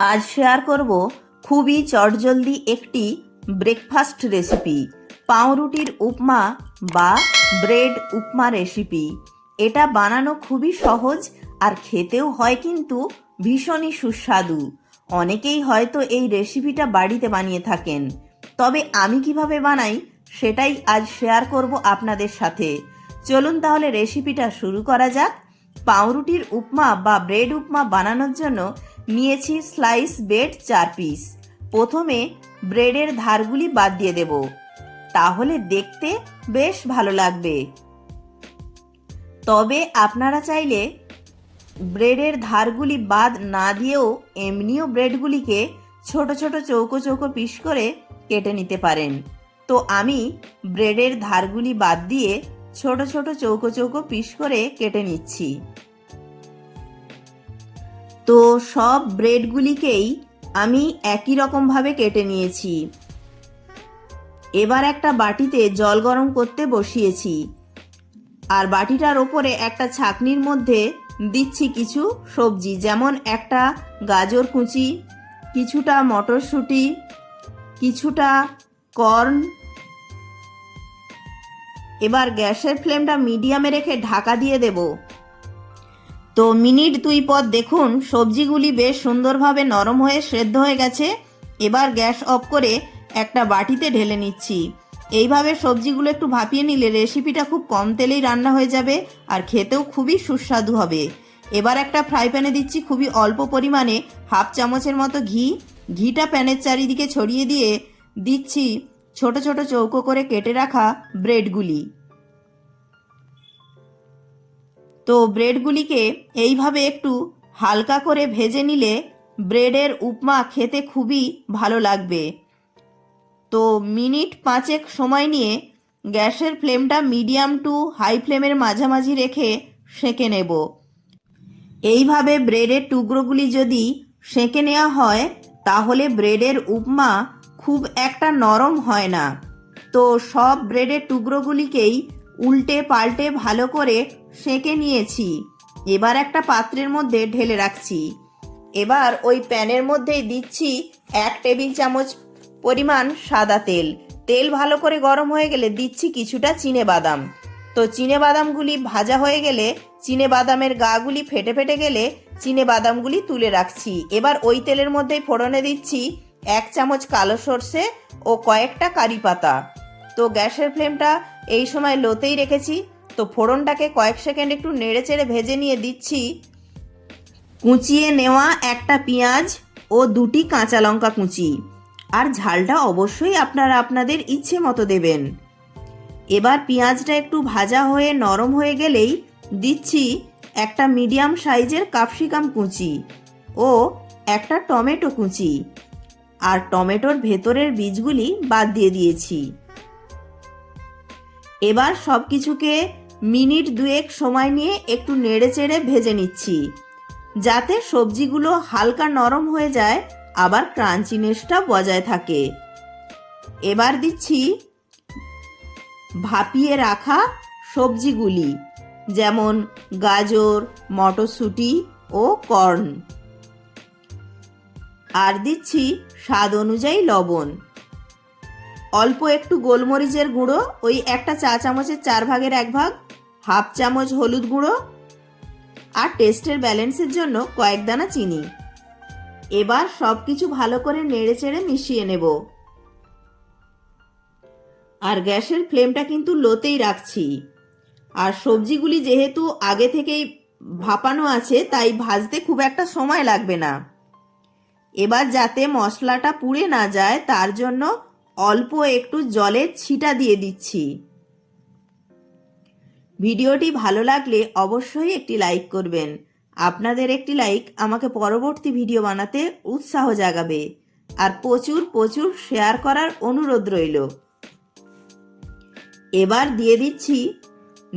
আজ শেয়ার করব খুবই চটজলদি একটি ব্রেকফাস্ট রেসিপি পাউরুটির উপমা বা ব্রেড উপমা রেসিপি এটা বানানো খুবই সহজ আর খেতেও হয় কিন্তু ভীষণই সুস্বাদু। অনেকেই হয়তো এই রেসিপিটা বাড়িতে বানিয়ে থাকেন। তবে আমি কীভাবে বানাই সেটাই আজ শেয়ার করব আপনাদের সাথে। চলুন তাহলে রেসিপিটা শুরু করা যাক। পাউরুটির উপমা বা ব্রেড উপমা বানানোর জন্য নিয়েছি স্লাইস ব্রেড চার পিস প্রথমে ব্রেডের ধারগুলি বাদ দিয়ে দেব। তাহলে দেখতে বেশ ভালো লাগবে। তবে আপনারা চাইলে ব্রেডের ধারগুলি বাদ না দিয়েও এমনিও ব্রেডগুলিকে ছোট ছোট চৌকো চৌকো পিস করে কেটে নিতে পারেন। তো আমি ব্রেডের ধারগুলি বাদ দিয়ে ছোট ছোট চৌকো চৌকো পিস করে কেটে নিচ্ছি। তো সব ব্রেডগুলিকেই আমি একই রকমভাবে কেটে নিয়েছি। এবার একটা বাটিতে জল গরম করতে বসিয়েছি। আর বাটিটার ওপরে একটা ছাকনির মধ্যে দিচ্ছি কিছু সবজি, যেমন একটা গাজর কুচি, কিছুটা মটরশুঁটি, কিছুটা কর্ন। এবার গ্যাসের ফ্লেমটা মিডিয়ামে রেখে ঢাকা দিয়ে দেব। তো মিনিট দুই পর দেখুন, সবজিগুলি বেশ সুন্দরভাবে নরম হয়ে সেদ্ধ হয়ে গেছে। এবার গ্যাস অফ করে একটা বাটিতে ঢেলে নিচ্ছি। এইভাবে সবজিগুলো একটু ভাপিয়ে নিলে রেসিপিটা খুব কম তেলেই রান্না হয়ে যাবে আর খেতেও খুবই সুস্বাদু হবে। এবার একটা ফ্রাই প্যানে দিচ্ছি খুবই অল্প পরিমাণে হাফ চামচের মতো ঘি। ঘিটা প্যানের চারিদিকে ছড়িয়ে দিয়ে দিচ্ছি ছোট ছোট চৌকো করে কেটে রাখা ব্রেডগুলি। তো ব্রেডগুলিকে এইভাবে একটু হালকা করে ভেজে নিলে ব্রেডের উপমা খেতে খুবই ভালো লাগবে। তো মিনিট পাঁচেক সময় নিয়ে গ্যাসের ফ্লেমটা মিডিয়াম টু হাই ফ্লেমের মাঝামাঝি রেখে সেঁকে নেব। এইভাবে ব্রেডের টুকরোগুলি যদি সেঁকে নেওয়া হয়, তাহলে ব্রেডের উপমা খুব একটা নরম হয় না। তো সব ব্রেডের টুকরোগুলিকেই উল্টে পাল্টে ভালো করে সেঁকে নিয়েছি। এবার একটা পাত্রের মধ্যে ঢেলে রাখছি। এবার ওই প্যানের মধ্যেই দিচ্ছি এক টেবিল চামচ পরিমাণ সাদা তেল। তেল ভালো করে গরম হয়ে গেলে দিচ্ছি কিছুটা চিনে বাদাম। তো চিনে বাদামগুলি ভাজা হয়ে গেলে চিনে বাদামের গাগুলি ফেটে ফেটে গেলে চিনে বাদামগুলি তুলে রাখছি। এবার ওই তেলের মধ্যেই ফোড়নে দিচ্ছি এক চামচ কালো সর্ষে ও কয়েকটা কারি পাতা। তো গ্যাসের ফ্লেমটা এই সময় লোতেই রেখেছি। তো ফোড়নটাকে কয়েক সেকেন্ড একটু নেড়ে চেড়ে ভেজে নিয়ে দিচ্ছি। কুচিয়ে নেওয়া একটা পেঁয়াজ ও দুটি কাঁচা লঙ্কা কুচি। আর ঝালটা অবশ্যই আপনারা আপনাদের ইচ্ছে মতো দেবেন। এবার পেঁয়াজটা একটু ভাজা হয়ে নরম হয়ে গেলেই দিচ্ছি একটা মিডিয়াম সাইজের ক্যাপসিকাম কুচি ও একটা টমেটো কুচি। আর টমেটোর ভেতরের বীজগুলি বাদ দিয়ে দিয়েছি। এবার সব কিছুকে মিনিট দুয়েক সময় নিয়ে একটু নেড়ে চেড়ে ভেজে নিচ্ছি। যাতে সবজিগুলো হালকা নরম হয়ে যায়, আবার ক্রাঞ্চিনেসটা বজায় থাকে। এবার দিচ্ছি ভাপিয়ে রাখা সবজিগুলি, যেমন গাজর, মটরশুঁটি ও কর্ন। আর দিচ্ছি স্বাদ অনুযায়ী লবণ। অল্প একটু গোলমরিচের গুঁড়ো, ওই একটা চা চামচের চার ভাগের এক ভাগ, হাফ চামচ হলুদ গুঁড়ো আর টেস্টের ব্যালেন্সের জন্য কয়েক দানা চিনি। এবার সব কিছু ভালো করে নেড়ে চেড়ে মিশিয়ে নেব। আর গ্যাসের ফ্লেমটা কিন্তু লোতেই রাখছি। আর সবজিগুলি যেহেতু আগে থেকেই ভাপানো আছে, তাই ভাজতে খুব একটা সময় লাগবে না। এবার যাতে মশলাটা পুড়ে না যায়, তার জন্য অল্প একটু জলের ছিটা দিয়ে দিচ্ছি। ভিডিওটি ভালো লাগলে অবশ্যই একটি লাইক করবেন। আপনাদের একটি লাইক আমাকে পরবর্তী ভিডিও বানাতে উৎসাহ জাগাবে আর প্রচুর প্রচুর শেয়ার করার অনুরোধ রইল। এবার দিয়ে দিচ্ছি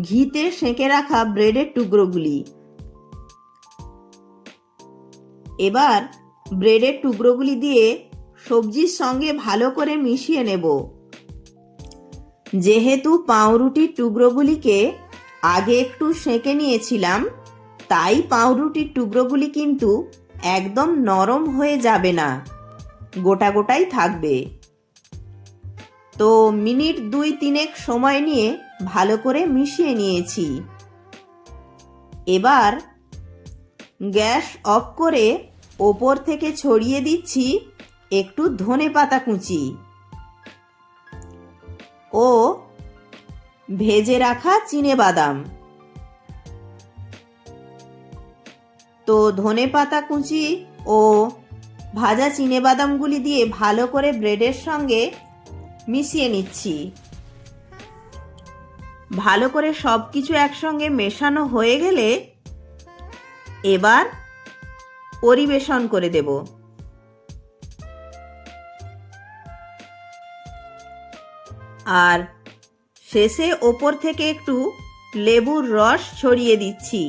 ঘিতে সেঁকে রাখা ব্রেডের টুকরোগুলি। এবার ব্রেডের টুকরোগুলি দিয়ে সবজির সঙ্গে ভালো করে মিশিয়ে নেব। যেহেতু পাউরুটির টুকরোগুলিকে আগে একটু সেঁকে নিয়েছিলাম, তাই পাউরুটির টুকরোগুলি কিন্তু একদম নরম হয়ে যাবে না। গোটা গোটাই থাকবে। তো মিনিট দুই তিনেক সময় নিয়ে ভালো করে মিশিয়ে নিয়েছি। এবার গ্যাস অফ করে ওপর থেকে ছড়িয়ে দিচ্ছি একটু ধনে পাতা কুচি। ও, ভেজে রাখা চিনে বাদাম। তো ধনে পাতা কুচি ও ভাজা চিনে বাদামগুলি দিয়ে ভালো করে ব্রেডের সঙ্গে মিশিয়ে নিচ্ছি। ভালো করে সব কিছু একসঙ্গে মেশানো হয়ে গেলে এবার পরিবেশন করে দেব। আর শেষে ওপর থেকে একটু লেবুর রস ছড়িয়ে দিচ্ছি।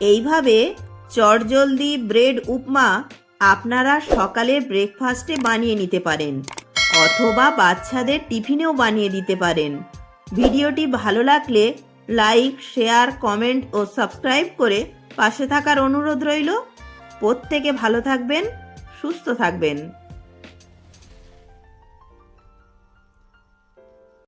এইভাবে চটজলদি ব্রেড উপমা আপনারা সকালের ব্রেকফাস্টে বানিয়ে নিতে পারেন, অথবা বাচ্চাদের টিফিনেও বানিয়ে দিতে পারেন। ভিডিওটি ভালো লাগলে লাইক, শেয়ার, কমেন্ট ও সাবস্ক্রাইব করে পাশে থাকার অনুরোধ রইল। প্রত্যেকে ভালো থাকবেন, সুস্থ থাকবেন।